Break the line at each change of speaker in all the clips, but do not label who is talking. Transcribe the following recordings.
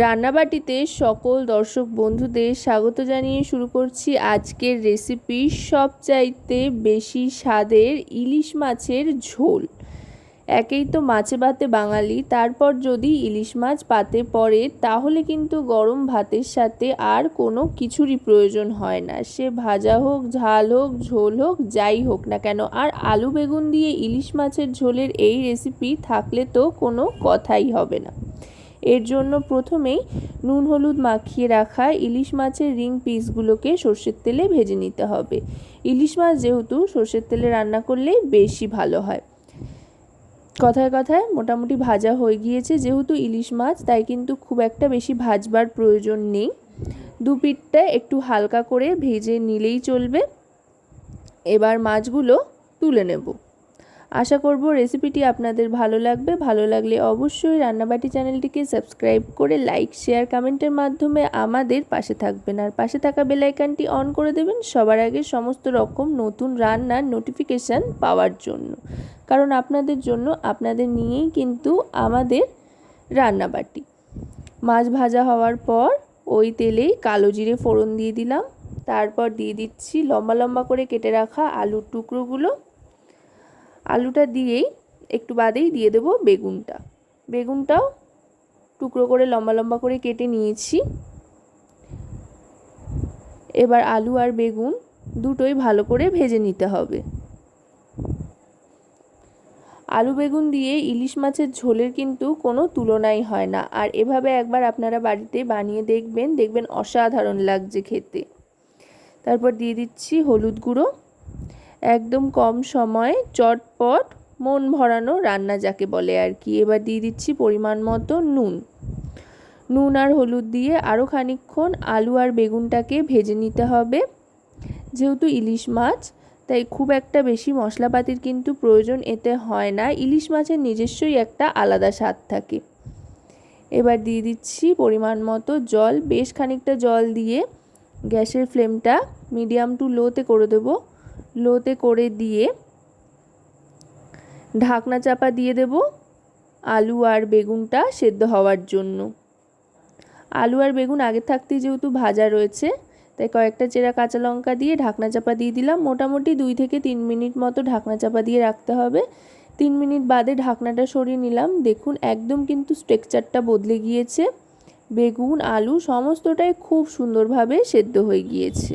রান্নাবাটিতে সকল দর্শক বন্ধুদের স্বাগত জানিয়ে শুরু করছি আজকের রেসিপি সবচাইতে বেশি স্বাদের ইলিশ মাছের ঝোল। একেই তো মাছে ভাতে বাঙালি, তারপর যদি ইলিশ মাছ পাতে পড়ে, তাহলে কিন্তু গরম ভাতের সাথে আর কোনো কিছুরই প্রয়োজন হয় না। সে ভাজা হোক, ঝাল হোক, ঝোল হোক, যাই হোক না কেন, আর আলু বেগুন দিয়ে ইলিশ মাছের ঝোলের এই রেসিপি থাকলে তো কোনো কথাই হবে না। এর জন্য প্রথমেই নুন, হলুদ মাখিয়ে রাখা ইলিশ মাছের রিং পিসগুলোকে সর্ষের তেলে ভেজে নিতে হবে। ইলিশ মাছ যেহেতু সর্ষের তেলে রান্না করলেই বেশি ভালো হয়। কথায় কথায় মোটামুটি ভাজা হয়ে গিয়েছে যেহেতু ইলিশ মাছ, তাই কিন্তু খুব একটা বেশি ভাজবার প্রয়োজন নেই। দু পিঠটা একটু হালকা করে ভেজে নিলেই চলবে। এবার মাছগুলো তুলে নেব। আশা করব রেসিপিটি আপনাদের ভালো লাগবে। ভালো লাগলে অবশ্যই রান্নাবাটি চ্যানেলটিকে সাবস্ক্রাইব করে লাইক শেয়ার কমেন্টের মাধ্যমে আমাদের পাশে থাকবেন। আর পাশে থাকা বেলাইকানটি অন করে দেবেন সবার আগে সমস্ত রকম নতুন রান্নার নোটিফিকেশান পাওয়ার জন্য। কারণ আপনাদের জন্য, আপনাদের নিয়েই কিন্তু আমাদের রান্নাবাটি। মাছ ভাজা হওয়ার পর ওই তেলেই কালো জিরে ফোড়ন দিয়ে দিলাম। তারপর দিয়ে দিচ্ছি লম্বা লম্বা করে কেটে রাখা আলুর টুকরোগুলো। আলুটা দিয়েই একটু বাদেই দিয়ে দেবো বেগুনটা। বেগুনটাও টুকরো করে লম্বা লম্বা করে কেটে নিয়েছি। এবার আলু আর বেগুন দুটোই ভালো করে ভেজে নিতে হবে। আলু বেগুন দিয়ে ইলিশ মাছের ঝোলের কিন্তু কোনো তুলনাই হয় না। আর এভাবে একবার আপনারা বাড়িতে বানিয়ে দেখবেন দেখবেন অসাধারণ লাগছে খেতে। তারপর দিয়ে দিচ্ছি হলুদ গুঁড়ো। একদম কম সময়ে চটপট মন ভরানো রান্না যাকে বলে আর কি। এবার দিয়ে দিচ্ছি পরিমাণ মতো নুন। নুন আর হলুদ দিয়ে আরও খানিক্ষণ আলু আর বেগুনটাকে ভেজে নিতে হবে। যেহেতু ইলিশ মাছ, তাই খুব একটা বেশি মশলাপাতির কিন্তু প্রয়োজন এতে হয় না। ইলিশ মাছের নিজস্বই একটা আলাদা স্বাদ থাকে। এবার দিয়ে দিচ্ছি পরিমাণ মতো জল। বেশ খানিকটা জল দিয়ে গ্যাসের ফ্লেমটা মিডিয়াম টু লোতে করে দেবো। লোতে করে দিয়ে ঢাকনা চাপা দিয়ে দেব আলু আর বেগুনটা সেদ্ধ হওয়ার জন্য। আলু আর বেগুন আগে থাকতেই যেহেতু ভাজা রয়েছে, তাই কয়েকটা চেরা কাঁচা লঙ্কা দিয়ে ঢাকনা চাপা দিয়ে দিলাম। মোটামুটি দুই থেকে তিন মিনিট মতো ঢাকনা চাপা দিয়ে রাখতে হবে। তিন মিনিট বাদে ঢাকনাটা সরিয়ে নিলাম। দেখুন, একদম কিন্তু স্ট্রেকচারটা বদলে গিয়েছে। বেগুন, আলু, সমস্তটাই খুব সুন্দরভাবে সেদ্ধ হয়ে গিয়েছে।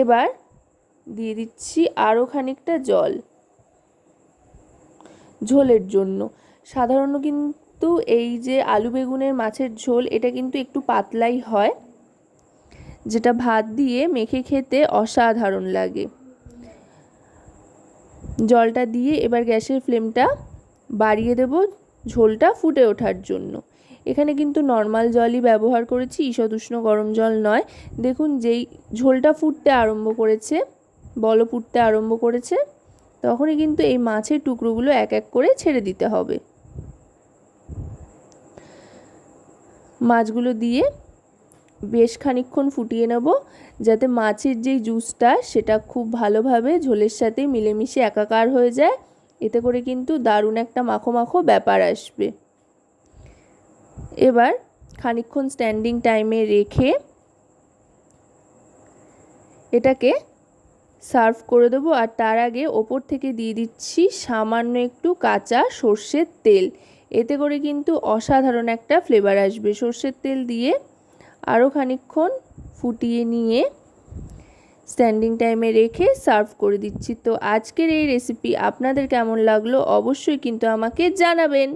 এবার দিয়ে দিচ্ছি আরও খানিকটা জল ঝোলের জন্য। সাধারণ কিন্তু এই যে আলু বেগুনের মাছের ঝোল, এটা কিন্তু একটু পাতলাই হয়, যেটা ভাত দিয়ে মেখে খেতে অসাধারণ লাগে। জলটা দিয়ে এবার গ্যাসের ফ্লেমটা বাড়িয়ে দেব ঝোলটা ফুটে ওঠার জন্য। এখানে কিন্তু নর্মাল জলই ব্যবহার করেছি ঈষদ উষ্ণ গরম জল নয়। দেখুন যেই ঝোলটা ফুটতে আরম্ভ করেছে, বল ফুটতে আরম্ভ করেছে, তখনই কিন্তু এই মাছের টুকরোগুলো এক এক করে ছেড়ে দিতে হবে। মাছগুলো দিয়ে বেশ খানিক্ষণ ফুটিয়ে নেব, যাতে মাছের যেই জুসটা সেটা খুব ভালোভাবে ঝোলের সাথে মিলেমিশে একাকার হয়ে যায়। এতে করে কিন্তু দারুণ একটা মাখো মাখো ব্যাপার আসবে। এবার খানিক্ষণ স্ট্যান্ডিং টাইমে রেখে এটাকে সার্ভ করে দেবো আর তার আগে ওপর থেকে দিয়ে দিচ্ছি সামান্য একটু কাঁচা সর্ষের তেল। এতে করে কিন্তু অসাধারণ একটা ফ্লেভার আসবে। সর্ষের তেল দিয়ে আরও খানিক্ষণ ফুটিয়ে নিয়ে স্ট্যান্ডিং টাইমে রেখে সার্ভ করে দিচ্ছি। তো আজকের এই রেসিপি আপনাদের কেমন লাগল? অবশ্যই কিন্তু আমাকে জানাবেন।